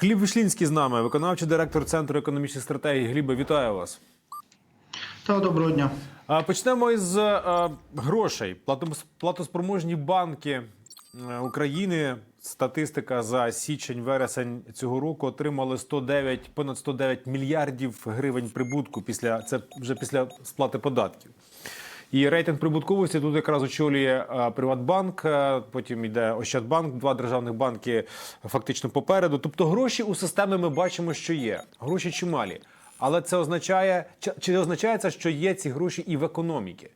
Гліб Вишлінський з нами, виконавчий директор Центру економічних стратегій. Глібе, вітаю вас. Та доброго дня. Почнемо із е, грошей. Платос- Платоспроможні банки е, України. Статистика за січень-вересень цього року отримали 109, понад 109 мільярдів гривень прибутку після це вже після сплати податків. І рейтинг прибутковості тут якраз очолює е, Приватбанк, е, потім йде Ощадбанк, два державних банки фактично попереду. Тобто гроші у системі ми бачимо, що є. Гроші чималі. Але це означає, чи, чи означає це, що є ці гроші і в економіки?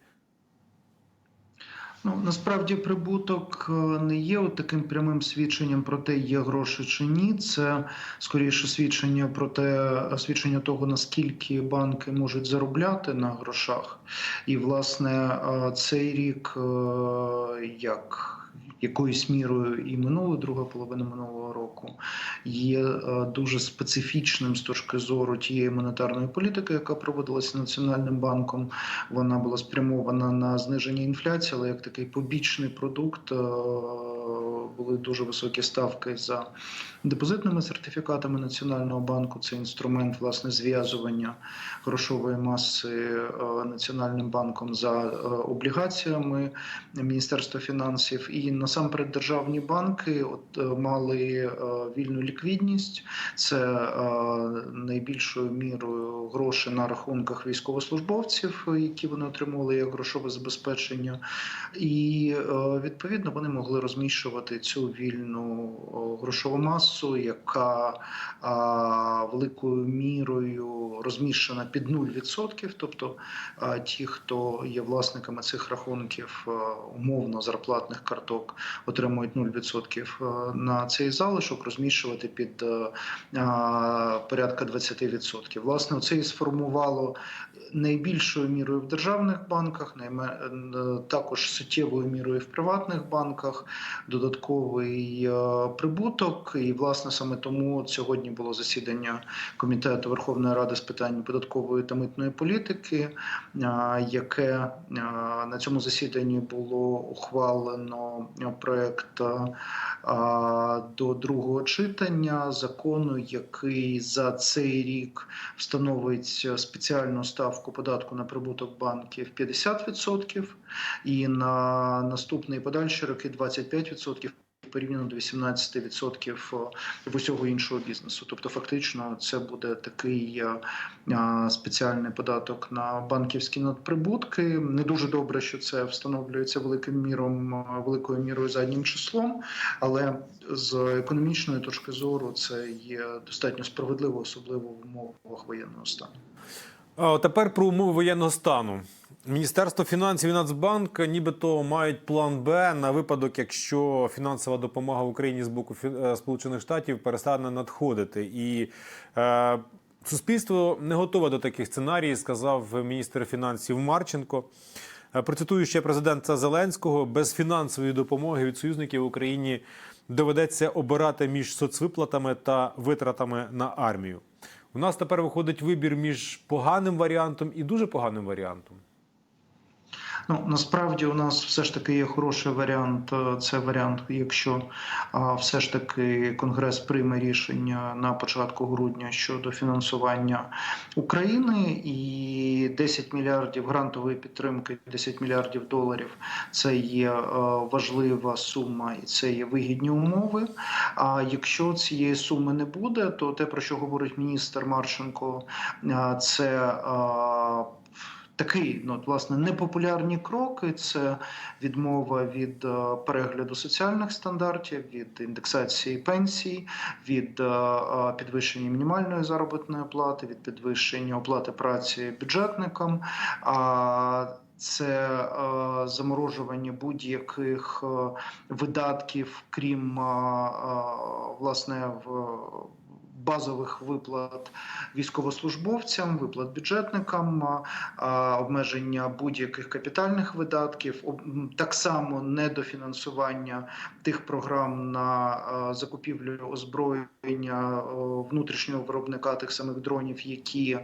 Ну насправді прибуток е, не є таким прямим свідченням про те, є гроші чи ні. Це скоріше свідчення про те, свідчення того, наскільки банки можуть заробляти на грошах. І власне е, цей рік, е, як якоюсь мірою і минулої друга половина минулого року є е, дуже специфічним з точки зору тієї монетарної політики, яка проводилася національним банком. Вона була спрямована на зниження інфляції, але як такий побічний продукт е, були дуже високі ставки за депозитними сертифікатами Національного банку. Це інструмент власне зв'язування грошової маси е, Національним банком за е, облігаціями Міністерства фінансів. І насамперед державні банки от е, мали вільну ліквідність. Це найбільшою мірою грошей на рахунках військовослужбовців, які вони отримували як грошове забезпечення, і відповідно вони могли розміщувати цю вільну грошову масу, яка великою мірою розміщена під 0%. Тобто ті, хто є власниками цих рахунків, умовно зарплатних карток, отримують 0% на цей залишок, розміщувати під порядка 20%. Власне, це і сформувало найбільшою мірою в державних банках, також суттєвою мірою в приватних банках, додатковий е, прибуток. І власне саме тому сьогодні було засідання комітету Верховної Ради з питань податкової та митної політики, е, яке е, на цьому засіданні було ухвалено проект до другого читання закону, який за цей рік встановить спеціальну ставку податку на прибуток банків 50% і на наступний подальші роки 25% порівняно до 18% в усього іншого бізнесу. Тобто, фактично, це буде такий е, е, спеціальний податок на банківські надприбутки. Не дуже добре, що це встановлюється великим міром, е, великою мірою заднім числом, але з економічної точки зору це є достатньо справедливо, особливо в умовах воєнного стану. А тепер про умови воєнного стану. Міністерство фінансів і Нацбанк нібито мають план Б на випадок, якщо фінансова допомога Україні з боку е, Сполучених Штатів перестане надходити. І е, суспільство не готове до таких сценаріїв, сказав міністр фінансів Марченко. Е, Процитую ще президента Зеленського: без фінансової допомоги від союзників Україні доведеться обирати між соцвиплатами та витратами на армію. У нас тепер виходить вибір між поганим варіантом і дуже поганим варіантом. Ну насправді у нас все ж таки є хороший варіант. е, Це варіант, якщо все ж таки Конгрес прийме рішення на початку грудня щодо фінансування України, і 10 мільярдів грантової підтримки, 10 мільярдів доларів це є е, важлива сума і це є вигідні умови. А якщо цієї суми не буде, то те про що говорить міністр Марченко, е, це Такий, ну от, власне, непопулярні кроки це відмова від е, перегляду соціальних стандартів, від індексації пенсій, від е, е, підвищення мінімальної заробітної плати, від підвищення оплати праці бюджетникам. Це е, заморожування будь-яких е, видатків, крім е, власне в базових виплат військовослужбовцям, виплат бюджетникам, обмеження будь-яких капітальних видатків, так само недофінансування тих програм на закупівлю озброєння внутрішнього виробника тих самих дронів, які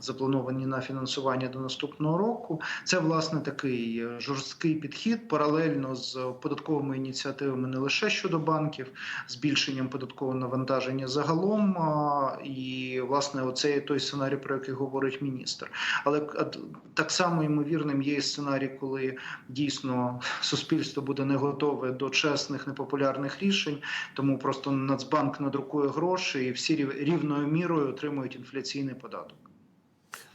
заплановані на фінансування до наступного року. Це власне такий е, жорсткий підхід паралельно з податковими ініціативами не лише щодо банків, збільшенням податкового навантаження загалом. А, І власне, оце той сценарій, про який говорить міністр. Але так само ймовірним є і сценарій, коли дійсно суспільство буде не готове до чесних непопулярних рішень, тому просто Нацбанк надрукує гроші, і всі рівною мірою отримують інфляційний податок.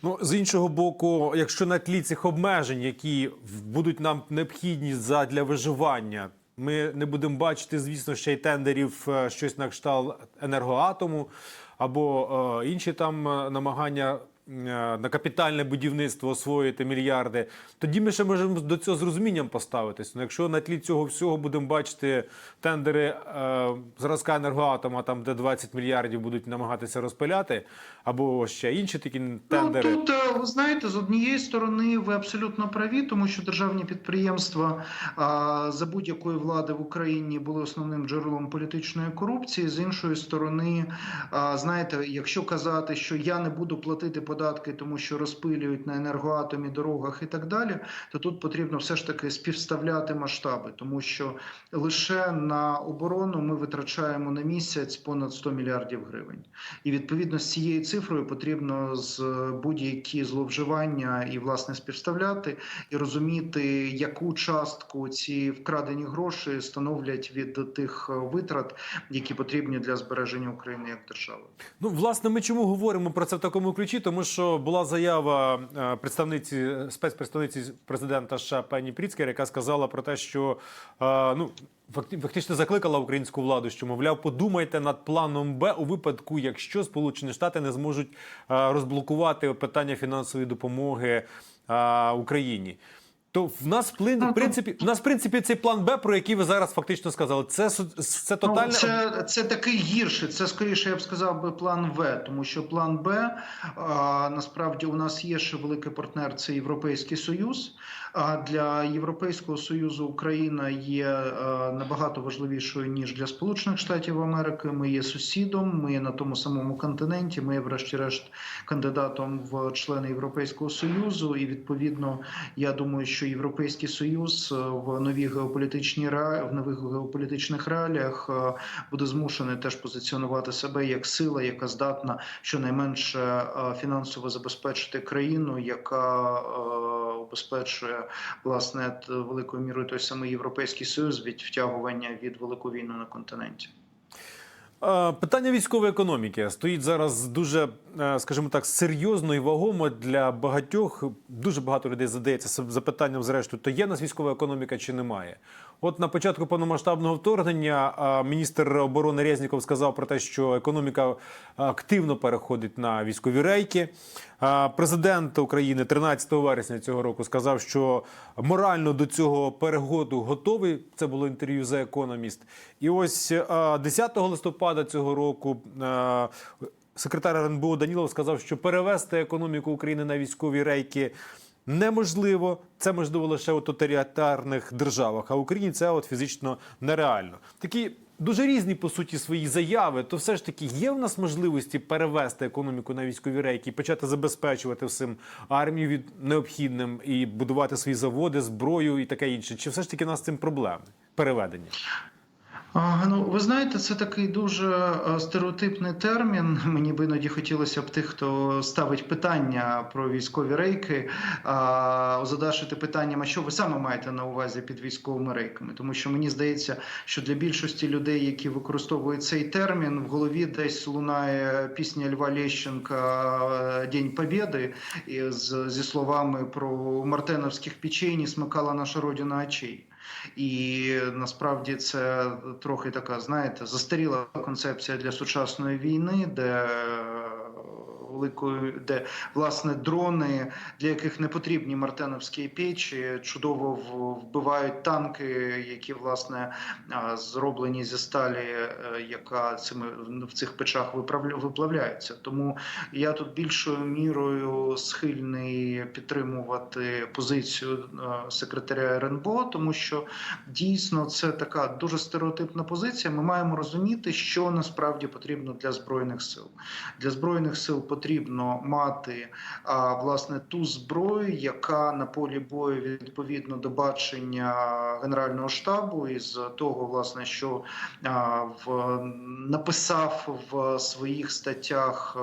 Ну, з іншого боку, якщо на тлі цих обмежень, які будуть нам необхідні для виживання, ми не будемо бачити, звісно, ще й тендерів е, щось на кшталт енергоатому або е, інші там е, намагання. Е, На капітальне будівництво освоїти мільярди, тоді ми ще можемо до цього з розумінням поставитись. Ну, якщо на тлі цього всього будемо бачити тендери е, зразка енергоатома, там де 20 мільярдів будуть намагатися розпиляти, або ще інші такі тендери. Ну, тут е, ви знаєте, з однієї сторони ви абсолютно праві, тому що державні підприємства а, за будь-якої влади в Україні були основним джерелом політичної корупції. З іншої сторони, а, знаєте, якщо казати, що я не буду платити податки, тому що розпилюють на енергоатомі, дорогах і так далі, то тут потрібно все ж таки співставляти масштаби, тому що лише на оборону ми витрачаємо на місяць понад 100 мільярдів гривень. І відповідно з цією цифрою потрібно з будь-які зловживання і власне співставляти і розуміти, яку частку ці вкрадені гроші становлять від тих витрат, які потрібні для збереження України як держави. Ну, власне, ми чому говоримо про це в такому ключі? Тому що була заява е, представниці спецпредставниці президента США пані Пріцкер, яка сказала про те, що е, ну. Фактично закликала українську владу, що мовляв, подумайте над планом Б у випадку, якщо Сполучені Штати не зможуть е, розблокувати питання фінансової допомоги Україні. То в нас вплин- в принципі, в нас в принципі цей план Б, про який ви зараз фактично сказали, це це тотальне Ну, це, це такий гірший. Це скоріше, я б сказав би план В, тому що план Б а, насправді у нас є ще великий партнер. Це Європейський Союз. А для Європейського союзу Україна є а, набагато важливішою ніж для Сполучених Штатів Америки. Ми є сусідом, ми є на тому самому континенті. Ми є, врешті-решт, кандидатом в члени Європейського союзу. І відповідно, я думаю, що Європейський Союз е, в новій геополітичній ре- в нових геополітичних реаліях е, буде змушений теж позиціонувати себе як сила, яка здатна щонайменше е, фінансово забезпечити країну, яка обезпечує власне великою мірою той самий європейський союз від втягування від велику війну на континенті. Е, Питання військової економіки стоїть зараз дуже, е, скажімо так, серйозно і вагомо для багатьох. Дуже багато людей задається запитанням, зрештою, то є нас військова економіка чи немає. От на початку повномасштабного вторгнення е, міністр оборони Резніков сказав про те, що економіка активно переходить на військові рейки. Е, Президент України 13 вересня цього року сказав, що морально до цього переходу готовий. Це було інтерв'ю за економіст. І ось е, 10 листопада цього року. е, Секретар РНБО Данілов сказав, що перевести економіку України на військові рейки неможливо. Це можливо лише у тоталітарних державах. А в Україні це от фізично нереально. Такі дуже різні по суті свої заяви. То все ж таки є в нас можливості перевести економіку на військові рейки почати забезпечувати всім армію від необхідним і будувати свої заводи, зброю і таке інше. Чи все ж таки в нас цим проблеми переведення? Ну, ви знаєте, це такий дуже е, стереотипний термін. Мені б іноді хотілося б тих, хто ставить питання про військові рейки, а, озадашити питанням, а що ви саме маєте на увазі під військовими рейками? Тому що мені здається, що для більшості людей, які використовують цей термін, в голові десь лунає пісня Льва Лещенка День Побєди зі словами про мартеновських печей не смикала наша родина очей. І насправді це трохи така, знаєте, застаріла концепція для сучасної війни, де великою, де власне дрони, для яких не потрібні мартеновські печі, чудово вбивають танки, які власне зроблені зі сталі, е, яка цими в цих печах виплавляється. Тому я тут більшою мірою схильний підтримувати позицію е, секретаря РНБО, тому що дійсно це така дуже стереотипна позиція. Ми маємо розуміти, що насправді потрібно для збройних сил. Для збройних сил потрібно мати а, власне ту зброю, яка на полі бою відповідно до бачення генерального штабу, і з того, власне, що а, в написав в своїх статтях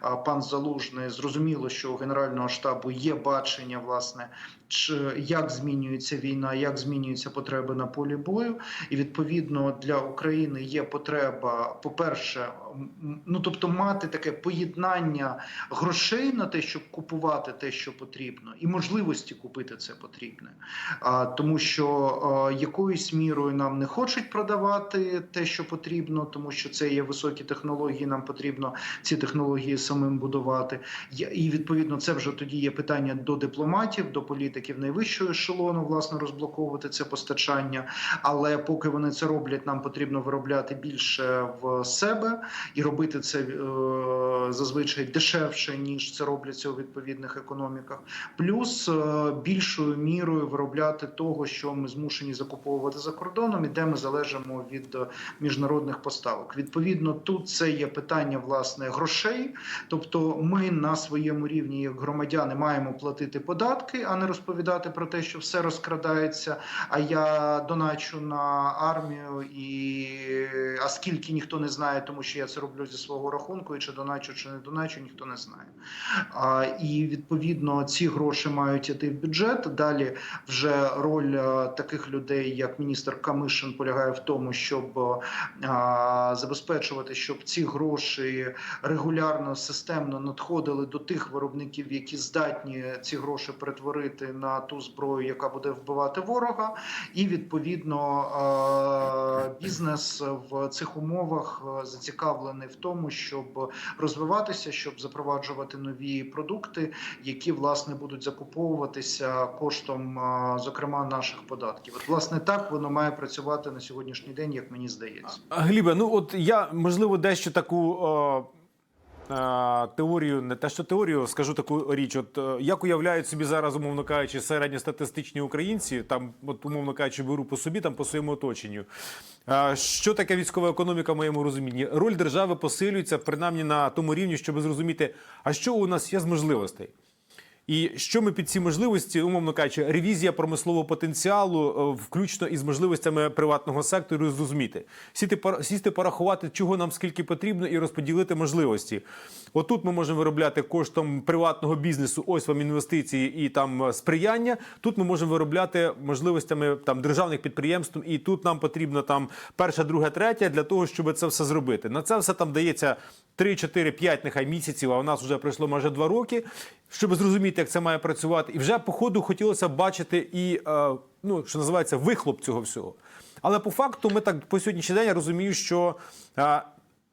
а, пан Залужний. Зрозуміло, що у генерального штабу є бачення, власне, чи як змінюється війна, як змінюються потреби на полі бою, і відповідно для України є потреба, по-перше, ну тобто мати таке поєднання грошей на те, щоб купувати те, що потрібно, і можливості купити це потрібне. Тому що якоюсь мірою нам не хочуть продавати те, що потрібно, тому що це є високі технології. Нам потрібно ці технології самим будувати. І відповідно це вже тоді є питання до дипломатів, до політиків найвищого ешелону, власне, розблоковувати це постачання. Але поки вони це роблять, нам потрібно виробляти більше в себе і робити це е, зазвичай дешевше ніж це робляться у відповідних економіках. Плюс е, більшою мірою виробляти того, що ми змушені закуповувати за кордоном, і де ми залежимо від е, міжнародних поставок. Відповідно, тут це є питання власне грошей. Тобто, ми на своєму рівні, як громадяни, маємо платити податки, а не розповідати про те, що все розкрадається. А я доначу на армію, і а скільки ніхто не знає, тому що я це роблю зі свого рахунку, і чи доначу, чи не доначу, ніхто не знає. А, і відповідно ці гроші мають іти в бюджет. Далі вже роль е, таких людей, як міністр Камишин, полягає в тому, щоб е, а, забезпечувати, щоб ці гроші регулярно системно надходили до тих виробників, які здатні ці гроші перетворити на ту зброю, яка буде вбивати ворога, і відповідно е, бізнес в цих умовах зацікавлений в тому, щоб розвиватися, щоб запроваджувати нові продукти, які власне будуть закуповуватися коштом, зокрема, наших податків. От власне так воно має працювати на сьогоднішній день, як мені здається. Глібе, ну от я можливо дещо таку теорію, не те, що теорію, скажу таку річ. От е, як уявляють собі зараз, умовно кажучи, середньостатистичні українці, там, от, умовно кажучи, беру по собі, там по своєму оточенню. Е, Що таке військова економіка в моєму розумінні? Роль держави посилюється принаймні на тому рівні, щоб зрозуміти, а що у нас є з можливостей. І що ми під ці можливості, умовно кажучи, ревізія промислового потенціалу, е, включно із можливостями приватного сектору, зрозуміти, пора- сісти порахувати, чого нам скільки потрібно, і розподілити можливості. Отут ми можемо виробляти коштом приватного бізнесу. Ось вам інвестиції і там е, сприяння. Тут ми можемо виробляти можливостями там державних підприємств, і тут нам потрібно там перша, друга, третя для того, щоб це все зробити. На це все там дається 3, 4, 5 нехай місяців, а у нас вже пройшло майже 2 роки, щоб зрозуміти, як це має працювати. І вже по ходу хотілося бачити і, е, ну, що називається, вихлоп цього всього. Але по факту ми так по сьогоднішній день я розумію, що е,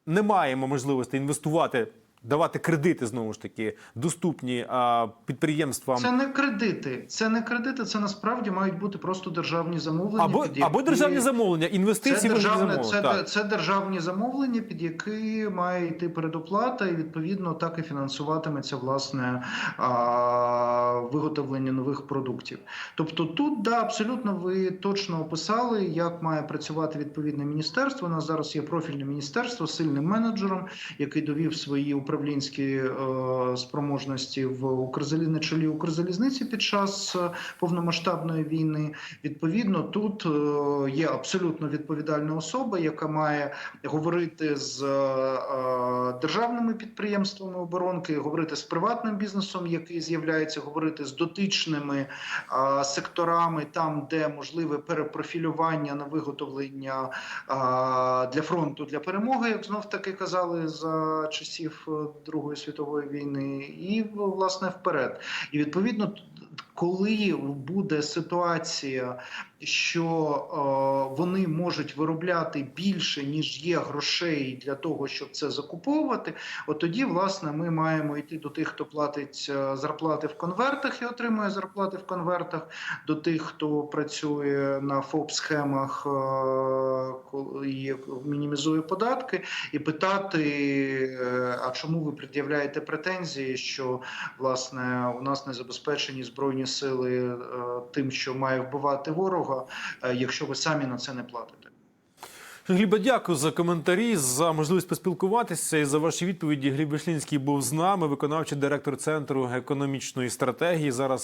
не маємо можливості інвестувати, давати кредити знову ж таки доступні е, підприємствам. Це не кредити, це не кредити. Це насправді мають бути просто державні замовлення. Або, під або державні замовлення, інвестиції в державне, це, так. це державні замовлення, під які має йти передоплата, і відповідно так і фінансуватиметься власне а, виготовлення нових продуктів. Тобто, тут да абсолютно ви точно описали, як має працювати відповідне міністерство. У нас зараз є профільне міністерство з сильним менеджером, який довів свої управлінські е, спроможності в Укрзалі... на чолі Укрзалізниці під час е, повномасштабної війни. Відповідно, тут е, є абсолютно відповідальна особа, яка має говорити з державними підприємствами оборонки, говорити з приватним бізнесом, який з'являється, говорити з дотичними секторами, там, де можливе перепрофілювання на виготовлення для фронту для перемоги, як знов таки казали за часів Другої світової війни, і власне вперед. І відповідно коли буде ситуація, що е, вони можуть виробляти більше ніж є грошей для того, щоб це закуповувати, от тоді власне ми маємо йти до тих, хто платить е, зарплати в конвертах і отримує зарплати в конвертах, до тих, хто працює на ФОП схемах і мінімізує податки, і питати, е, а чому ви пред'являєте претензії, що власне у нас не забезпечені збройні сили е, тим, що має вбивати ворога, е, якщо ви самі на це не платите. Гліба, дякую за коментарі, за можливість поспілкуватися і за ваші відповіді. Гліб Вишлінський був з нами, виконавчий директор центру економічної стратегії. Зараз